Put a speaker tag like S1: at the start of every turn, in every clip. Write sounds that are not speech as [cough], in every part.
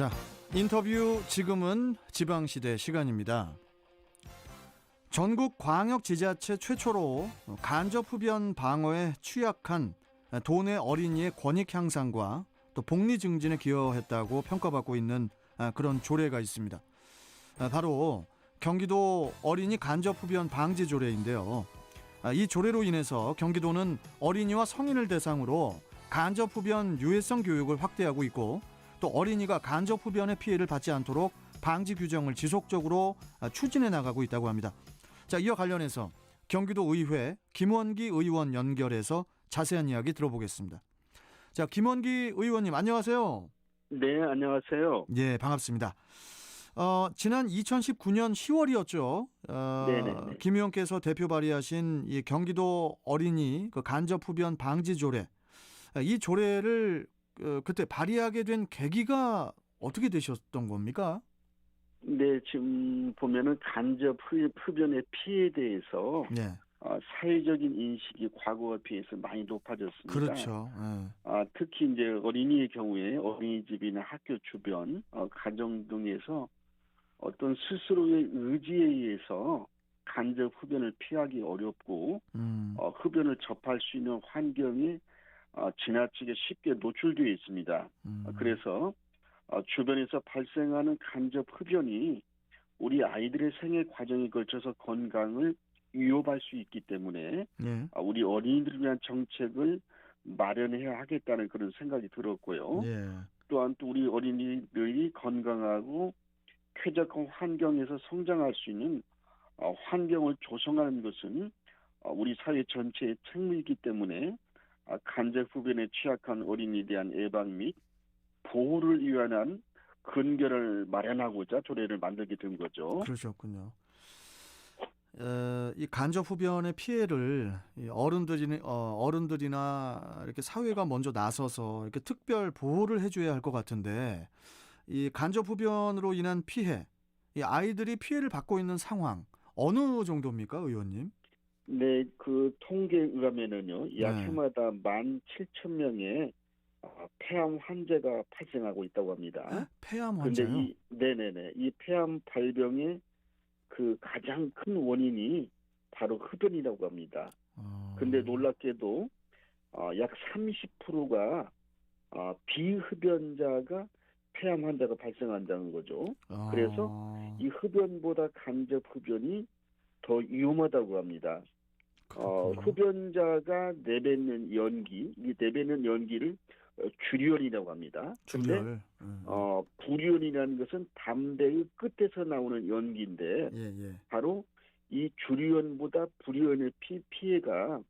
S1: 자, 인터뷰 지금은 지방시대 시간입니다. 전국 광역 지자체 최초로 간접 흡연 방어에 취약한 도내 어린이의 권익 향상과 또 복리 증진에 기여했다고 평가받고 있는 아, 그런 조례가 있습니다. 아, 바로 경기도 어린이 간접 흡연 방지 조례인데요. 아, 이 조례로 인해서 경기도는 어린이와 성인을 대상으로 간접 흡연 유해성 교육을 확대하고 있고 또 어린이가 간접 흡연의 피해를 받지 않도록 방지 규정을 지속적으로 아, 추진해 나가고 있다고 합니다. 자, 이어 관련해서 경기도 의회 김원기 의원 연결해서 자세한 이야기 들어보겠습니다. 자, 김원기 의원님 안녕하세요.
S2: 네, 안녕하세요.
S1: 예, 반갑습니다. 어, 지난 2019년 10월이었죠. 어,
S2: 네네네.
S1: 김 의원께서 대표 발의하신 이 경기도 어린이 그 간접 흡연 방지 조례. 이 조례를 어, 그때 발의하게 된 계기가 어떻게 되셨던 겁니까?
S2: 네, 지금 보면은 간접 흡- 흡연의 피해에 대해서
S1: 네.
S2: 어, 사회적인 인식이 과거와 비해서 많이 높아졌습니다.
S1: 그렇죠. 예.
S2: 아, 특히 이제 어린이의 경우에 어린이집이나 학교 주변, 어, 가정 등에서 어떤 스스로의 의지에 의해서 간접 흡연을 피하기 어렵고
S1: 음.
S2: 어, 흡연을 접할 수 있는 환경이 어, 지나치게 쉽게 노출되어 있습니다.
S1: 음.
S2: 어, 그래서 어, 주변에서 발생하는 간접 흡연이 우리 아이들의 생애 과정에 걸쳐서 건강을 위협할 수 있기 때문에
S1: 예.
S2: 어, 우리 어린이들을 위한 정책을 마련해야 하겠다는 그런 생각이 들었고요.
S1: 예.
S2: 또한 또 우리 어린이들이 건강하고 쾌적한 환경에서 성장할 수 있는 어, 환경을 조성하는 것은 어, 우리 사회 전체의 책무이기 때문에 아, 간접 흡연에 취약한 어린이에 대한 예방 및 보호를 위한 근거를 마련하고자 조례를 만들게 된 거죠.
S1: 그러셨군요. 어, 이 간접 흡연의 피해를 이 어른들이 어, 어른들이나 이렇게 사회가 먼저 나서서 이렇게 특별 보호를 해줘야 할 것 같은데 이 간접 흡연으로 인한 피해, 이 아이들이 피해를 받고 있는 상황 어느 정도입니까, 의원님?
S2: 네, 그 통계에 의하면은요, 약
S1: 네.
S2: 해마다 만 칠천 명의 어, 폐암 환자가 발생하고 있다고 합니다.
S1: 폐암
S2: 근데
S1: 환자요.
S2: 이 네네네 이 폐암 발병의 그 가장 큰 원인이 바로 흡연이라고 합니다.
S1: 어,
S2: 근데 놀랍게도 어, 약 30%가 어, 비흡연자가 폐암 환자가 발생한다는 거죠.
S1: 어,
S2: 그래서 이 흡연보다 간접 흡연이 더 위험하다고 합니다. 어. 흡연자가 내뱉는 연기, 이 내뱉는 연기를 어, 주련이라고 합니다.
S1: 출혈. 음.
S2: 어, 불연이라는 것은 담배의 끝에서 나오는 연기인데
S1: 예, 예.
S2: 바로 이 주류연보다 불연의 피, 피해가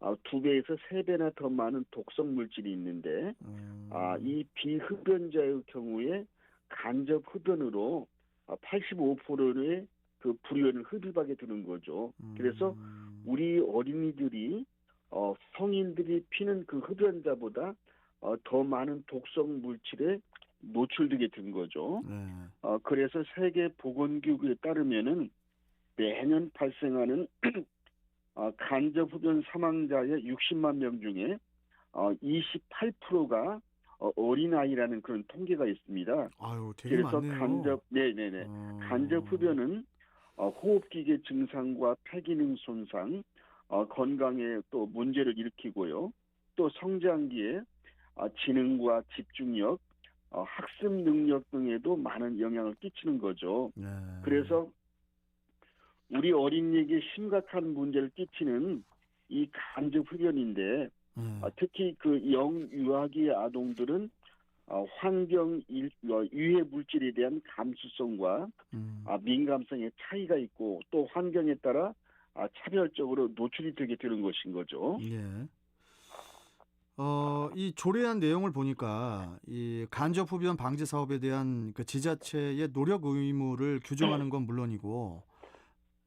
S2: 어, 두 배에서 세 배나 더 많은 독성 물질이 있는데
S1: 음.
S2: 아, 이 비흡연자의 경우에 간접 흡연으로 85%의 그 불연을 흡입하게 되는 거죠. 그래서
S1: 음.
S2: 우리 어린이들이 어, 성인들이 피는 그 흡연자보다 어, 더 많은 독성 물질에 노출되게 된 거죠.
S1: 네.
S2: 어, 그래서 세계 보건기구에 따르면은 매년 발생하는 [clears throat] 어, 간접 흡연 사망자의 60만 명 중에 어, 28%가 어, 어린아이라는 그런 통계가 있습니다.
S1: 아유, 되게
S2: 그래서
S1: 많네요.
S2: 간접, 네네네.
S1: 어.
S2: 간접 흡연은 어, 호흡기계 증상과 폐기능 손상, 어, 건강에 또 문제를 일으키고요. 또 성장기에 어, 지능과 집중력, 어, 학습 능력 등에도 많은 영향을 끼치는 거죠.
S1: 네.
S2: 그래서 우리 어린이에게 심각한 문제를 끼치는 이 간접 흡연인데
S1: 네.
S2: 어, 특히 그 영유아기 아동들은 어, 환경 일- 어, 유해 물질에 대한 감수성과
S1: 음.
S2: 아, 민감성의 차이가 있고 또 환경에 따라 아, 차별적으로 노출이 되게 되는 것인 거죠.
S1: 예. 어, 이 조례안 내용을 보니까 이 간접 흡연 방지 사업에 대한 그 지자체의 노력 의무를 규정하는 건 물론이고,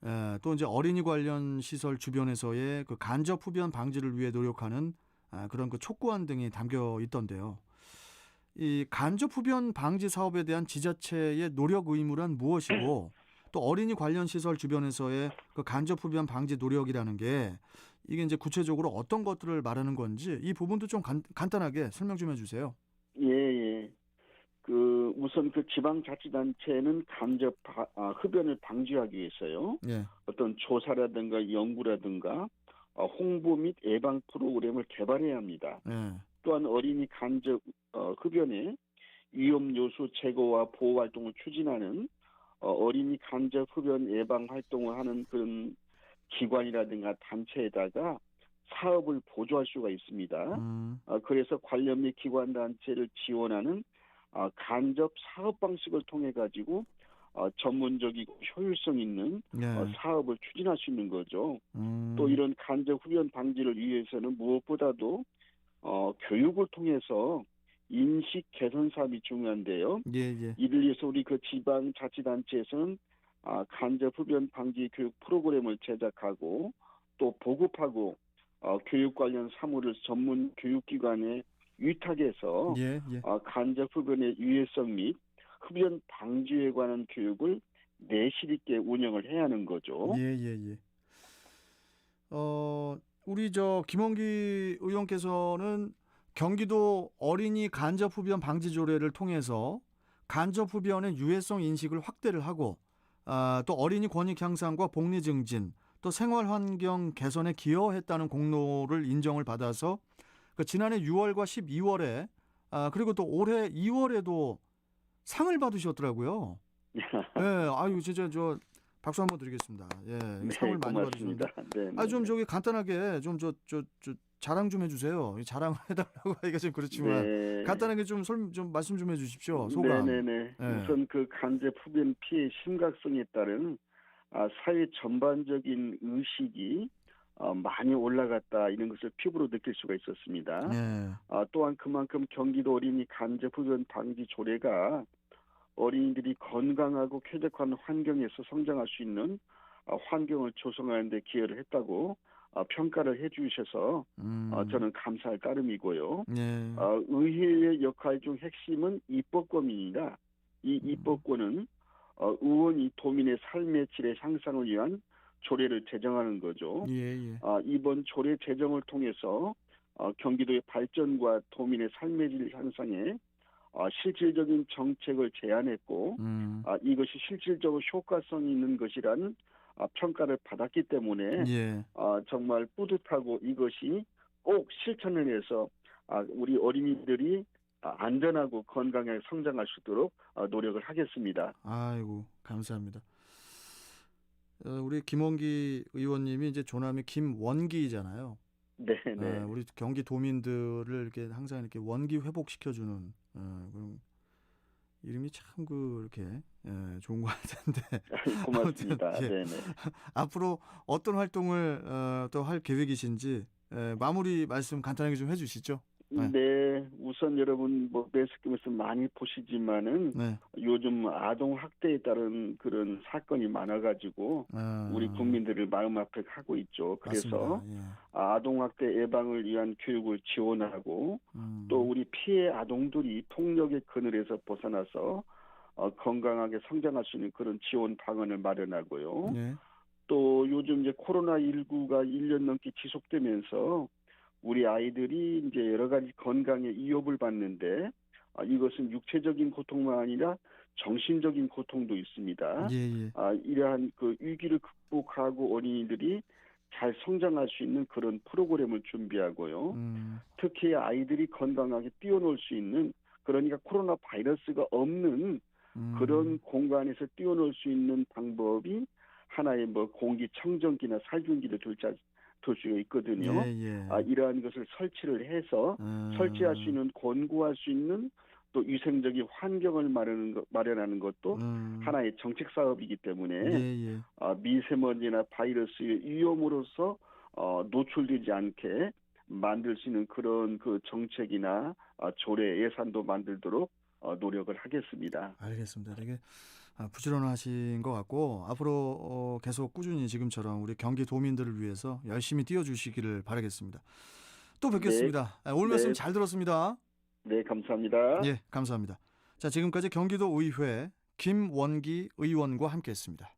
S1: 예, 또 이제 어린이 관련 시설 주변에서의 그 간접 흡연 방지를 위해 노력하는 아, 그런 그 촉구안 등이 담겨 있던데요. 이 간접 흡연 방지 사업에 대한 지자체의 노력 의무란 무엇이고, 또 어린이 관련 시설 주변에서의 그 간접 흡연 방지 노력이라는 게 이게 이제 구체적으로 어떤 것들을 말하는 건지 이 부분도 좀 간, 간단하게 설명 좀 해주세요.
S2: 예, 예. 그 우선 그 지방자치단체는 간접 바- 아, 흡연을 방지하기 위해서요.
S1: 예.
S2: 어떤 조사라든가 연구라든가 어, 홍보 및 예방 프로그램을 개발해야 합니다.
S1: 예.
S2: 또한 어린이 간접 어, 흡연의 위험 요소 제거와 보호 활동을 추진하는 어, 린이 간접 흡연 예방 활동을 하는 그런 기관이라든가 단체에다가 사업을 보조할 수가 있습니다.
S1: 음.
S2: 어, 그래서 관련 및 기관 단체를 지원하는 어, 간접 사업 방식을 통해 가지고 어, 전문적이고 효율성 있는
S1: 예.
S2: 어, 사업을 추진할 수 있는 거죠.
S1: 음.
S2: 또 이런 간접 흡연 방지를 위해서는 무엇보다도 어, 교육을 통해서 인식 개선 사업이 중요한데요.
S1: 예, 예.
S2: 이를 위해서 우리 그 지방 자치단체에서는 아, 간접 흡연 방지 교육 프로그램을 제작하고 또 보급하고 어, 교육 관련 사무를 전문 교육기관에 위탁해서
S1: 예, 예.
S2: 어, 간접 흡연의 유해성 및 흡연 방지에 관한 교육을 내실 있게 운영을 해야 하는 거죠.
S1: 예, 예, 예. 어, 우리 저 김원기 의원께서는 경기도 어린이 간접 흡연 방지 조례를 통해서 간접 흡연의 유해성 인식을 확대를 하고 아, 또 어린이 권익 향상과 복리 증진, 또 생활 환경 개선에 기여했다는 공로를 인정을 받아서 그 지난해 6월과 12월에 아, 그리고 또 올해 2월에도 상을 받으셨더라고요. 예, 아유 진짜 저 박수 한번 드리겠습니다. 예,
S2: 네,
S1: 상을 많이.
S2: 고맙습니다. 네,
S1: 아좀
S2: 네.
S1: 저기 간단하게 좀 저 저 저 자랑 좀 해주세요. 자랑을 [laughs] 해달라고 하기가 좀 그렇지만
S2: 네.
S1: 간단하게 좀 설명 좀 말씀 좀 해주십시오. 소감.
S2: 네네네.
S1: 네.
S2: 우선 그 간접 흡연 피해 심각성에 따른 아, 사회 전반적인 의식이 어, 많이 올라갔다 이런 것을 피부로 느낄 수가 있었습니다.
S1: 예,
S2: 아, 또한 그만큼 경기도 어린이 간접 흡연 방지 조례가 어린이들이 건강하고 쾌적한 환경에서 성장할 수 있는 아, 환경을 조성하는 데 기여를 했다고 아, 평가를 해 주셔서
S1: 음,
S2: 어, 저는 감사할 따름이고요.
S1: 예,
S2: 어, 의회의 역할 중 핵심은 입법권입니다. 이
S1: 음.
S2: 입법권은 어, 의원이 도민의 삶의 질의 향상을 위한 조례를 제정하는 거죠.
S1: 예, 예.
S2: 아, 이번 조례 제정을 통해서 어, 경기도의 발전과 도민의 삶의 질 향상에 어, 실질적인 정책을 제안했고
S1: 음,
S2: 아, 이것이 실질적으로 효과성이 있는 것이라는 아, 평가를 받았기 때문에
S1: 예,
S2: 아, 정말 뿌듯하고 이것이 꼭 실천을 해서 아, 우리 어린이들이 아, 안전하고 건강하게 성장할 수 있도록 아, 노력을 하겠습니다.
S1: 아이고 감사합니다. 어, 우리 김원기 의원님이 이제 조남이 김원기잖아요.
S2: 네, 네.
S1: 아, 우리 경기 도민들을 이렇게 항상 이렇게 원기 회복시켜주는 어, 그런 이름이 참 그 이렇게 예, 좋은 것 같은데 [laughs]
S2: 고맙습니다.
S1: 아무튼, 예.
S2: 네, 네. [laughs]
S1: 앞으로 어떤 활동을 어, 또 할 계획이신지 예, 마무리 말씀 간단하게 좀 해주시죠. 네.
S2: 네, 우선 여러분 뭐 매스컴에서 많이 보시지만은
S1: 네,
S2: 요즘 아동 학대에 따른 그런 사건이 많아가지고
S1: 어,
S2: 우리 국민들을 마음 아프하고 있죠. 그래서
S1: 맞습니다.
S2: 아동 학대 예방을 위한 교육을 지원하고
S1: 예. 음,
S2: 또 우리 피해 아동들이 폭력의 그늘에서 벗어나서 어, 건강하게 성장할 수 있는 그런 지원 방안을 마련하고요.
S1: 예,
S2: 또 요즘 이제 코로나 19가 1년 넘게 지속되면서 우리 아이들이 이제 여러 가지 건강에 위협을 받는데 아, 이것은 육체적인 고통만 아니라 정신적인 고통도 있습니다.
S1: 예, 예.
S2: 아, 이러한 그 위기를 극복하고 어린이들이 잘 성장할 수 있는 그런 프로그램을 준비하고요.
S1: 음,
S2: 특히 아이들이 건강하게 뛰어놀 수 있는 그러니까 코로나 바이러스가 없는
S1: 음,
S2: 그런 공간에서 뛰어놀 수 있는 방법이 하나의 뭐 공기 청정기나 살균기를 둘, 자, 둘 수가 있거든요.
S1: 예, 예.
S2: 아, 이러한 것을 설치를 해서
S1: 어,
S2: 설치할 수 있는 권고할 수 있는 또 위생적인 환경을 마련하는, 것, 마련하는 것도
S1: 음,
S2: 하나의 정책 사업이기 때문에
S1: 예, 예.
S2: 아, 미세먼지나 바이러스의 위험으로서 어, 노출되지 않게 만들 수 있는 그런 그 정책이나 아, 조례 예산도 만들도록 어, 노력을 하겠습니다.
S1: 알겠습니다. 되게 아, 부지런하신 것 같고 앞으로 어, 계속 꾸준히 지금처럼 우리 경기 도민들을 위해서 열심히 뛰어주시기를 바라겠습니다. 또 뵙겠습니다. 아, 오늘
S2: 네.
S1: 말씀 잘 들었습니다.
S2: 네, 감사합니다.
S1: 예, 감사합니다. 자, 지금까지 경기도 의회 김원기 의원과 함께했습니다.